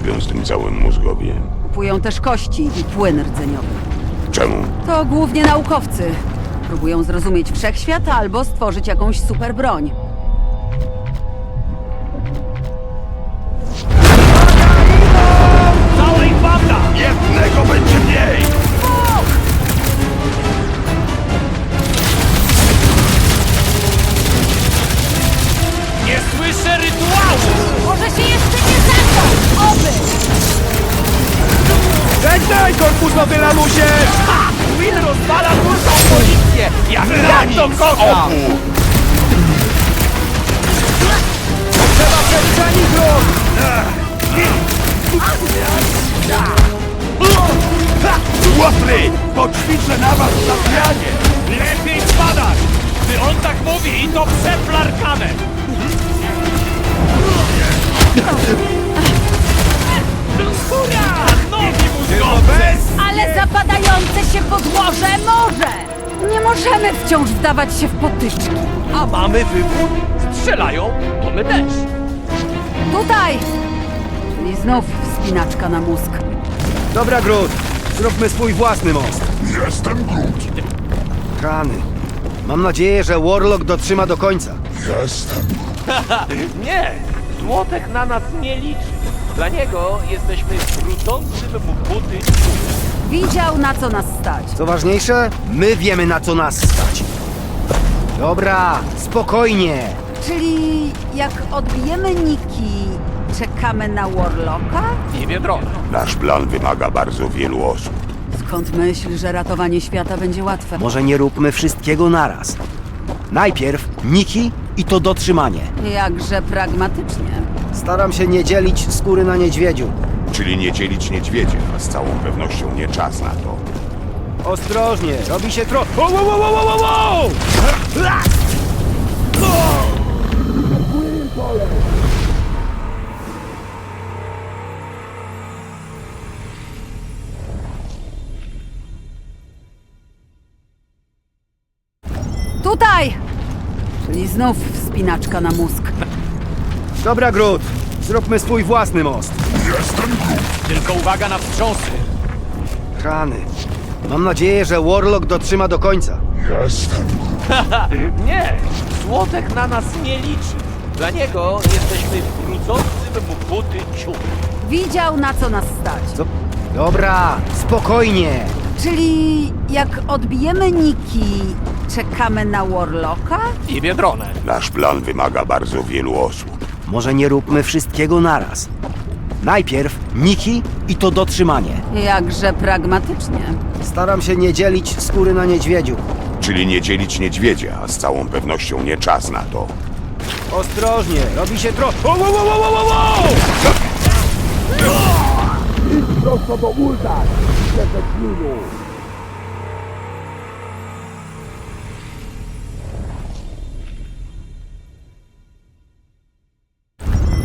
robią z tym całym mózgowiem? Kupują też kości i płyn rdzeniowy. Czemu? To głównie naukowcy. Próbują zrozumieć wszechświat albo stworzyć jakąś super Żegnaj, korpusowy lamusie! Ha! Will rozwala dużą policję! Jak jak to kocham! Trzeba przestrzeni dróg! Łapry! Poćwiczę na was zabijanie! Lepiej spadać! Gdy on tak mówi, to przeplarkane! Hurra! możemy wciąż wdawać się w potyczki. A mamy wybór. Strzelają, to my też. Tutaj! Czyli znów wspinaczka na mózg. Dobra, Grud. Zróbmy swój własny most. Jestem Groot. Rany. Mam nadzieję, że Warlock dotrzyma do końca. Jestem. Nie, złotek na nas nie liczy. Dla niego jesteśmy brudzącym mu buty Widział na co nas stać. Co ważniejsze, my wiemy na co nas stać. Dobra, spokojnie. Czyli jak odbijemy Niki, czekamy na Warlocka? i biedrona. Nasz plan wymaga bardzo wielu osób. Skąd myśl, że ratowanie świata będzie łatwe? Może nie róbmy wszystkiego naraz. Najpierw Niki i to dotrzymanie. Jakże pragmatycznie. Staram się nie dzielić skóry na niedźwiedziu. Czyli nie dzielić niedźwiedzia, a z całą pewnością nie czas na to. Ostrożnie, robi się tro... Wow, wow, wow, wow, wow! Tutaj! Czyli znów wspinaczka na mózg. Dobra, Grud. Zróbmy swój własny most. Jestem Groot. Tylko uwaga na wstrząsy. Rany. Mam nadzieję, że Warlock dotrzyma do końca. Jestem Nie, złotek na nas nie liczy. Dla niego jesteśmy brudzącym mu buty ciuchy. Widział na co nas stać. Co? Dobra, spokojnie. Czyli jak odbijemy Niki, czekamy na Warlocka? I biedronę. Nasz plan wymaga bardzo wielu osób. Może nie róbmy wszystkiego naraz. Najpierw Niki i to dotrzymanie. Jakże pragmatycznie. Staram się nie dzielić skóry na niedźwiedziu. Czyli nie dzielić niedźwiedzia, a z całą pewnością nie czas na to. Ostrożnie, robi się tro... Wow, wow, wow, wow, wow, wow!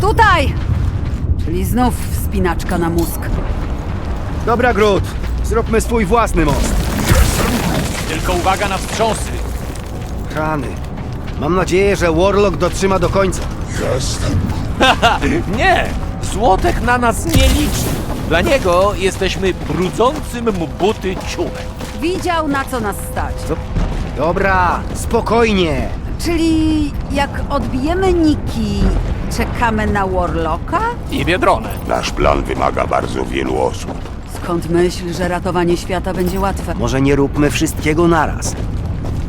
Tutaj! Czyli znów wspinaczka na mózg. Dobra, Grud. Zróbmy swój własny most. Tylko uwaga na wstrząsy. Rany. Mam nadzieję, że Warlock dotrzyma do końca. Nie, złotek na nas nie liczy. Dla niego jesteśmy brudzącym mu buty ciuchem. Widział na co nas stać. Co? Dobra, spokojnie. Czyli jak odbijemy Niki, czekamy na Warlocka? I biedronę. Nasz plan wymaga bardzo wielu osób. Skąd myśl, że ratowanie świata będzie łatwe? Może nie róbmy wszystkiego naraz.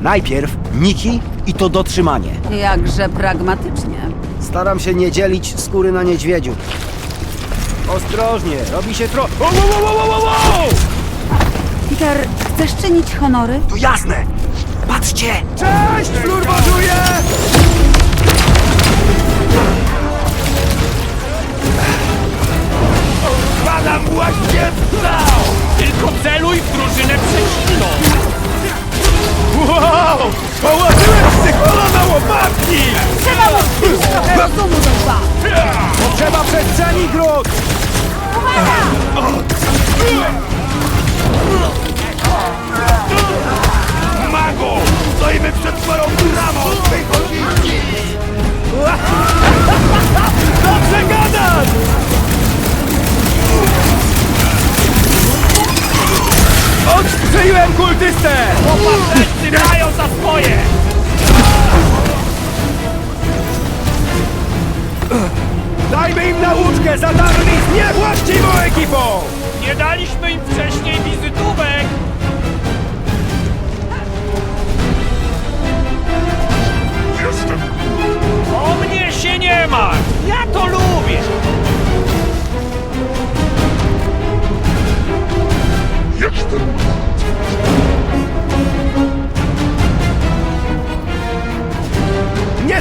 Najpierw Niki i to dotrzymanie. Jakże pragmatycznie. Staram się nie dzielić skóry na niedźwiedziu. Ostrożnie, robi się tro... Wow, wow, wow, wow, wow, wow! Peter, chcesz czynić honory? To jasne! Patrzcie! Cześć, flurbożuje! Padam właśnie stał! Tylko celuj w drużynę przeciwną! Dajmy im nauczkę, zadarli z niewłaściwą ekipą! Nie daliśmy im wcześniej wizytówek! Jestem. O mnie się nie martw! Ja to lubię! Jestem.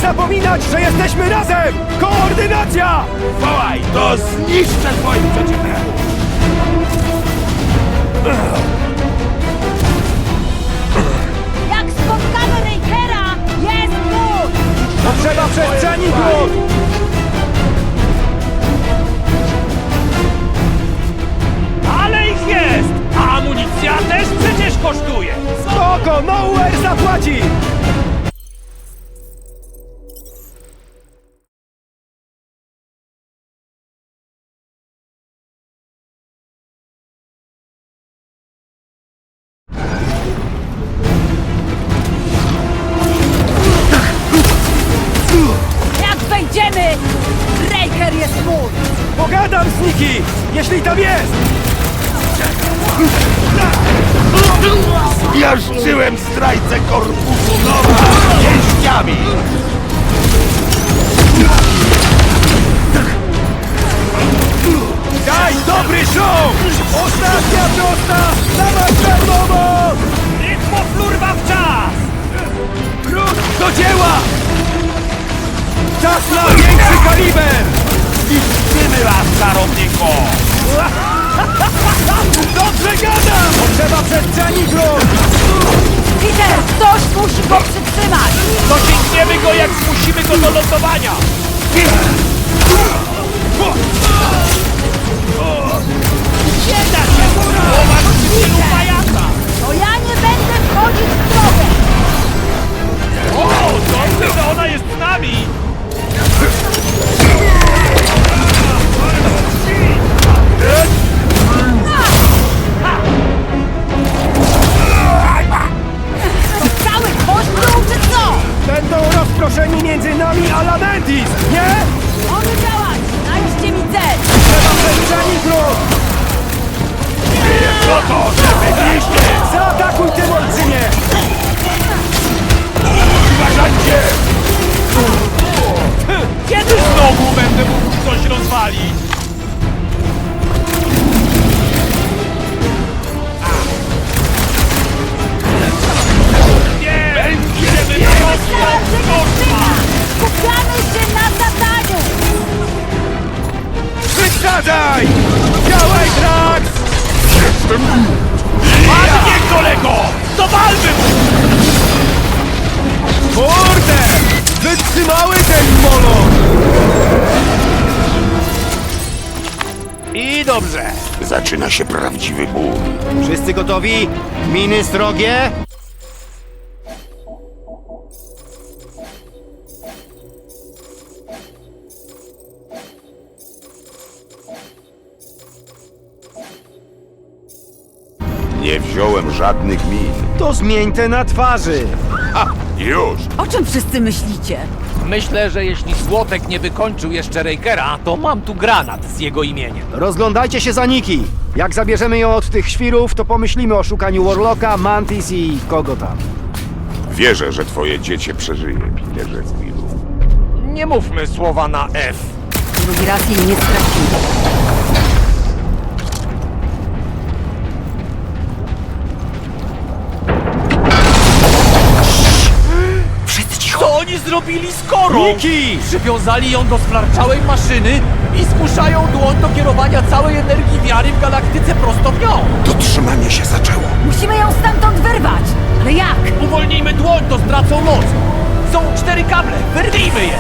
Zapominać, że jesteśmy razem! Koordynacja! Wołaj, to zniszczę twoich przeciwników! Jeśli tam jest! Zmiażdżyłem zdrajcę korpusu nowa pięściami! Daj dobry show! Ostatnia prosta! Dawaj czerwoną! Niech poflurwa w czas! Krót do dzieła! Czas na większy kaliber! Zniszczymy was, czarowniku! Zmusimy rozproszeni między nami a Lamentis, nie? Może działać! Znajdźcie mi cel! Trzeba przestrzeni gród! Co to, żeby wieście? Zaatakuj tym olbrzymie! Uważajcie! Kiedy znowu będę mógł coś rozwalić? Starczy Skupiamy się na zadaniu! Wysadzaj! Działaj, Drax! Ładnie, kolego! Dowalmy mu! Kurde! Wytrzymały ten molo! I dobrze. Zaczyna się prawdziwy ból. Wszyscy gotowi? Miny srogie? Nie wziąłem żadnych min. To zmień te na twarzy! Ha! Już! O czym wszyscy myślicie? Myślę, że jeśli Złotek nie wykończył jeszcze Rakera, to mam tu granat z jego imieniem. Rozglądajcie się za Niki! Jak zabierzemy ją od tych świrów, to pomyślimy o szukaniu Warlocka, Mantis i kogo tam. Wierzę, że twoje dziecię przeżyje, Peterze Quillu. Nie mówmy słowa na F. Drugi raz jej nie stracimy. Zrobili z Korą? Niki! Przywiązali ją do splarczałej maszyny i zmuszają dłoń do kierowania całej energii wiary w galaktyce prosto w nią. To trzymanie się zaczęło. Musimy ją stamtąd wyrwać! Ale jak? Uwolnijmy dłoń, to stracą moc. Są cztery kable, wyrwijmy je.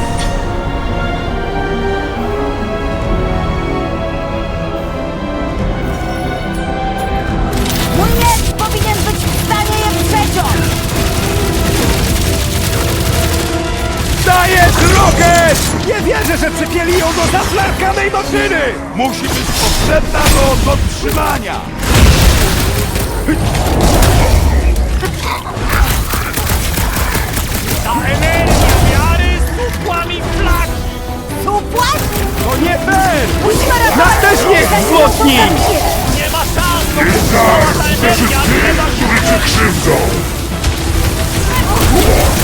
Mój miecz Daję drogę! Nie wierzę, że przypieli ją do zaflarkanej maszyny! Musi być potrzebna do podtrzymania! Ta energia wiary z kukłami flaki! Supłat? To nie fair! Musimy ratować Nas też niech wzmocni! Nie ma szans! Ta energia trzeba się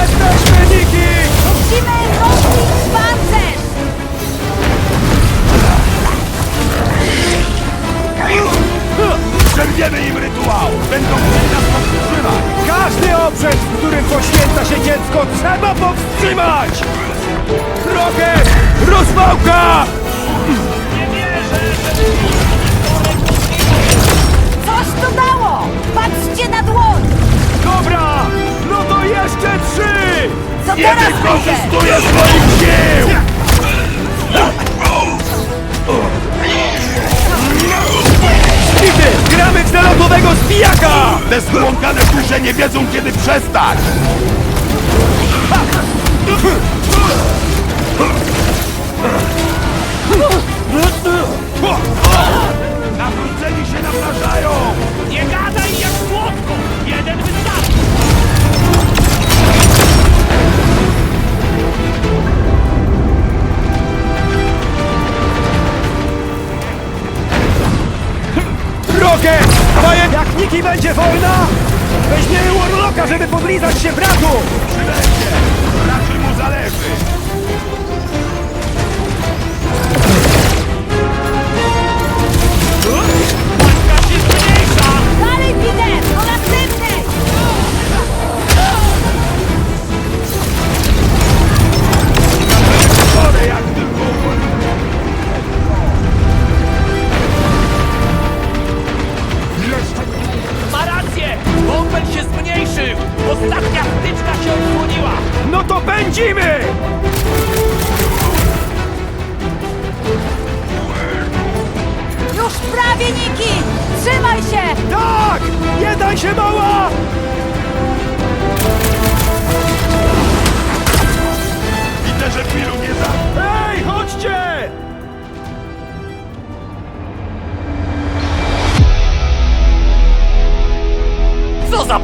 Jesteśmy Niki! Musimy rozbić pancerz! Przerwiemy im rytuał! Będą musieli nas powstrzymać! Każdy obrzęd, w którym poświęca się dziecko, trzeba powstrzymać! Rocket! Rozwałka! nie wierzę! Coś to dało! Patrzcie na dłoń! Dobra! No to jeszcze trzy! Co Nie teraz będzie? wykorzystuję swoich sił! Bity! Gramy w zalotowego zbijaka! Te zbłąkane dusze nie wiedzą kiedy przestać!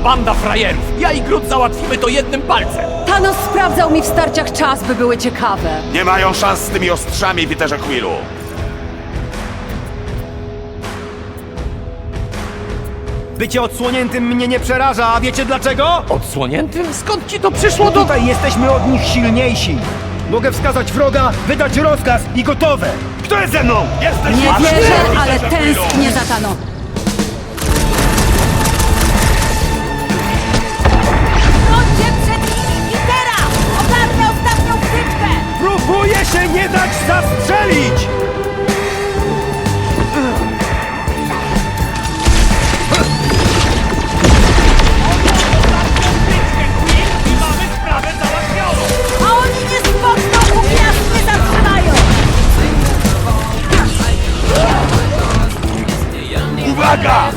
Banda frajerów! Ja i Grud załatwimy to jednym palcem! Thanos sprawdzał mi w starciach czas, by były ciekawe. Nie mają szans z tymi ostrzami, Peterze Quillu! Bycie odsłoniętym mnie nie przeraża, a wiecie dlaczego? Odsłoniętym? Skąd ci to przyszło do... Tutaj jesteśmy od nich silniejsi. Mogę wskazać wroga, wydać rozkaz i gotowe. Kto jest ze mną? Jesteś Nie wierzę, ale tęsknię za Thanos. Się nie dać zastrzelić! A oni nie spoczną, póki nas nie zatrzymają! Uwaga!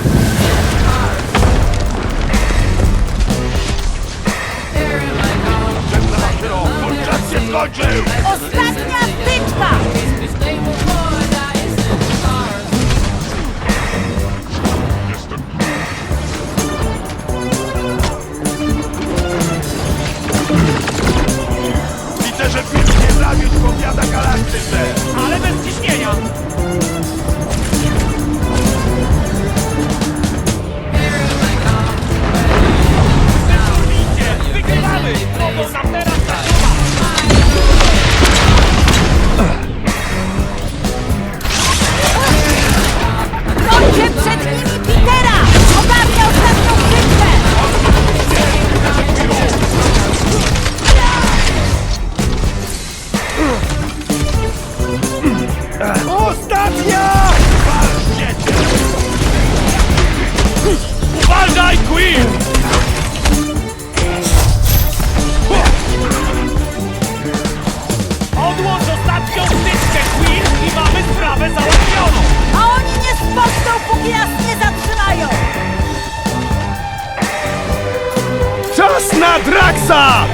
Na Draxa!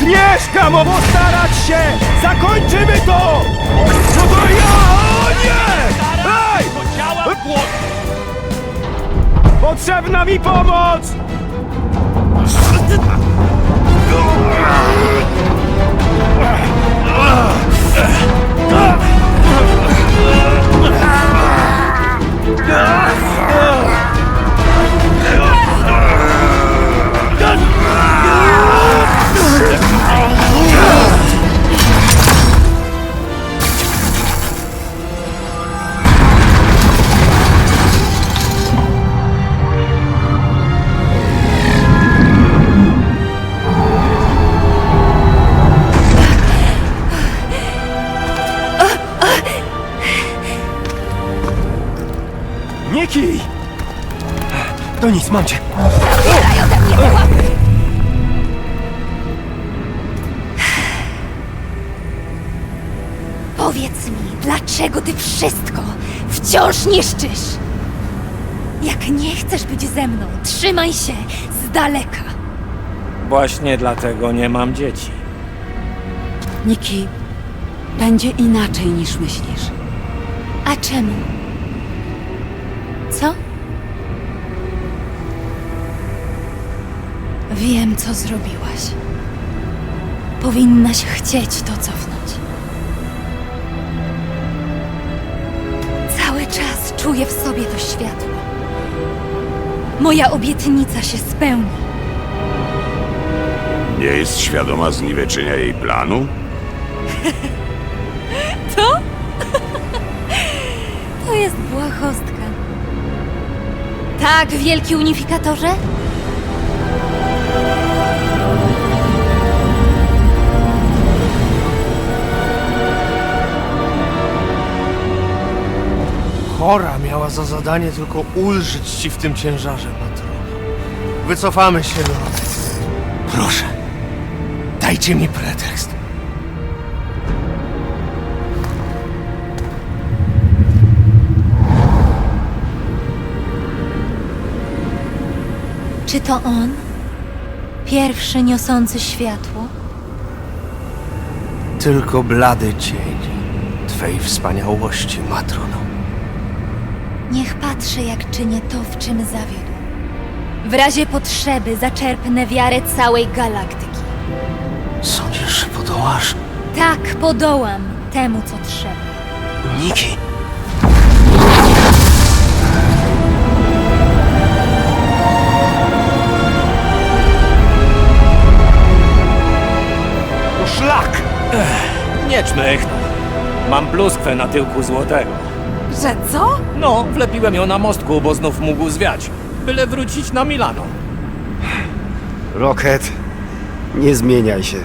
Zmieszkam, o postarać się! Zakończymy to! No to ja! O nie! Ej! Potrzebna mi pomoc! Niki! Mam cię. Powiedz mi, dlaczego ty wszystko wciąż niszczysz? Jak nie chcesz być ze mną, trzymaj się z daleka. Właśnie dlatego nie mam dzieci. Niki, będzie inaczej niż myślisz. A czemu? Wiem, co zrobiłaś. Powinnaś chcieć to cofnąć. Cały czas czuję w sobie to światło. Moja obietnica się spełni. Nie jest świadoma zniweczenia jej planu? To jest błahostka. Tak, wielki unifikatorze? Chora miała za zadanie tylko ulżyć ci w tym ciężarze, patrono. Wycofamy się do... Proszę, dajcie mi pretekst. Czy to on? Pierwszy niosący światło? Tylko blady cień twej wspaniałości, matrono. Niech patrzy, jak czynię to, w czym zawiódł. W razie potrzeby zaczerpnę wiarę całej galaktyki. Sądzisz, że podołasz? Tak podołam temu, co trzeba. Niki! Szlak! nie czmychnął. Mam pluskwę na tyłku złotego. Że co? No, wlepiłem ją na mostku, bo znów mógł zwiać. Byle wrócić na Milano. Rocket, nie zmieniaj się.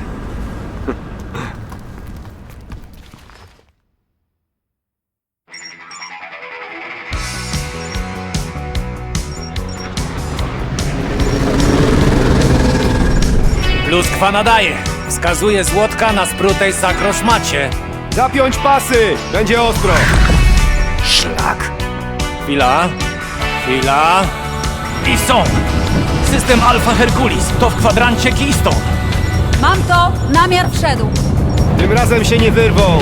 Pluskwa nadaje. Wskazuje złotka na sprutej sakroszmacie. Zapiąć pasy! Będzie ostro! Szlak. Chwila. Chwila. I są! System Alpha Hercules to w kwadrancie Keystone. Mam to! Namiar wszedł! Tym razem się nie wyrwą!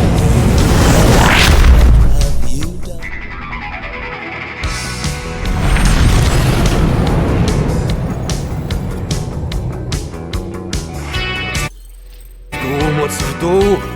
W dół, moc w dół!